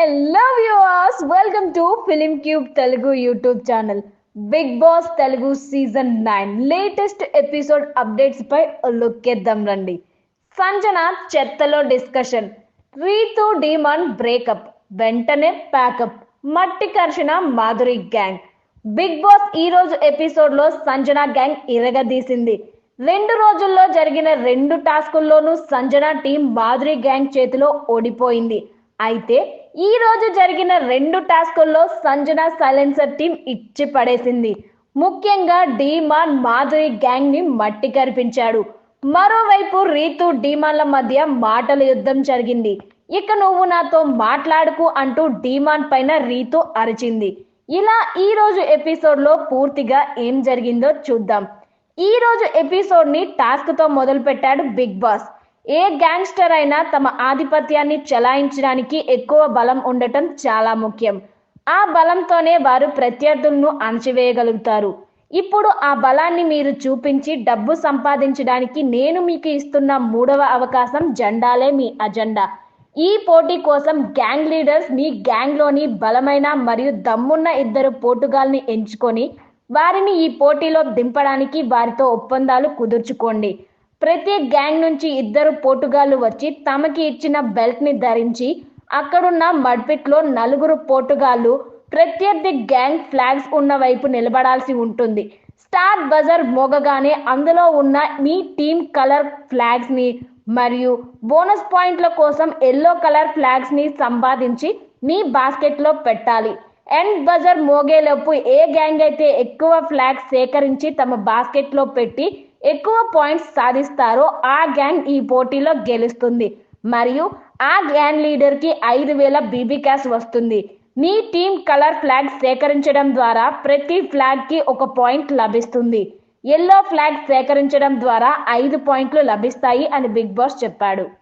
Hello viewers welcome to film cube Telugu YouTube channel. Big boss Telugu season nine latest episode updates pi look రండి. సంజన చెత్తలో discussion. Ritu demand breakup. వెంటనే pack up. మట్టి కర్షణ Madhuri gang. Big boss ఈ రోజు ఎపిసోడ్లో Sanjana gang ఇరగదీసింది. రెండు రోజుల్లో జరిగిన రెండు టాస్కుల్లోనూ సంజన టీం మాధురి గ్యాంగ్ చేతిలో ఓడిపోయింది. అయితే ఈ రోజు జరిగిన రెండు టాస్కుల్లో సంజన సైలెన్సర్ టీం ఇచ్చి పడేసింది. ముఖ్యంగా డీమాన్ మాధురి గ్యాంగ్ని మట్టి కరిపించాడు. మరోవైపు రీతు డీమాన్ల మధ్య మాటల యుద్ధం జరిగింది. ఇక నువ్వు నాతో మాట్లాడుకు అంటూ డీమాన్ పైన రీతు అరిచింది. ఇలా ఈ రోజు ఎపిసోడ్లో పూర్తిగా ఏం జరిగిందో చూద్దాం. ఈ రోజు ఎపిసోడ్ని టాస్క్తో మొదలు పెట్టాడు బిగ్ బాస్. ఏ గ్యాంగ్స్టర్ అయినా తమ ఆధిపత్యాన్ని చెలాయించడానికి ఎక్కువ బలం ఉండటం చాలా ముఖ్యం. ఆ బలంతోనే వారు ప్రత్యర్థులను అణచివేయగలుగుతారు. ఇప్పుడు ఆ బలాన్ని మీరు చూపించి డబ్బు సంపాదించడానికి నేను మీకు ఇస్తున్న మూడవ అవకాశం జెండాలే మీ అజెండా. ఈ పోటీ కోసం గ్యాంగ్ లీడర్స్ మీ గ్యాంగ్లోని బలమైన మరియు దమ్మున్న ఇద్దరు పోటుగాల్ని ఎంచుకొని వారిని ఈ పోటీలో దింపడానికి వారితో ఒప్పందాలు కుదుర్చుకోండి. ప్రతి గ్యాంగ్ నుంచి ఇద్దరు పోటుగాళ్ళు వచ్చి తమకి ఇచ్చిన బెల్ట్ని ధరించి అక్కడున్న మడ్పిట్లో నలుగురు పోటుగాళ్ళు ప్రత్యర్థి గ్యాంగ్ ఫ్లాగ్స్ ఉన్న వైపు నిలబడాల్సి ఉంటుంది. స్టార్ బజర్ మోగగానే అందులో ఉన్న మీ టీమ్ కలర్ ఫ్లాగ్స్ని మరియు బోనస్ పాయింట్ల కోసం ఎల్లో కలర్ ఫ్లాగ్స్ని సంపాదించి మీ బాస్కెట్లో పెట్టాలి. ఎండ్ బజర్ మోగేలోపు ఏ గ్యాంగ్ అయితే ఎక్కువ ఫ్లాగ్స్ సేకరించి తమ బాస్కెట్లో పెట్టి ఎక్కువ పాయింట్స్ సాధిస్తారో ఆ గ్యాంగ్ ఈ పోటీలో గెలుస్తుంది. మరియు ఆ గ్యాంగ్ లీడర్కి ఐదు వేల బీబీ క్యాష్ వస్తుంది. మీ టీం కలర్ ఫ్లాగ్ సేకరించడం ద్వారా ప్రతి ఫ్లాగ్కి ఒక పాయింట్ లభిస్తుంది. ఎల్లో ఫ్లాగ్ సేకరించడం ద్వారా ఐదు పాయింట్లు లభిస్తాయి అని బిగ్ బాస్ చెప్పాడు.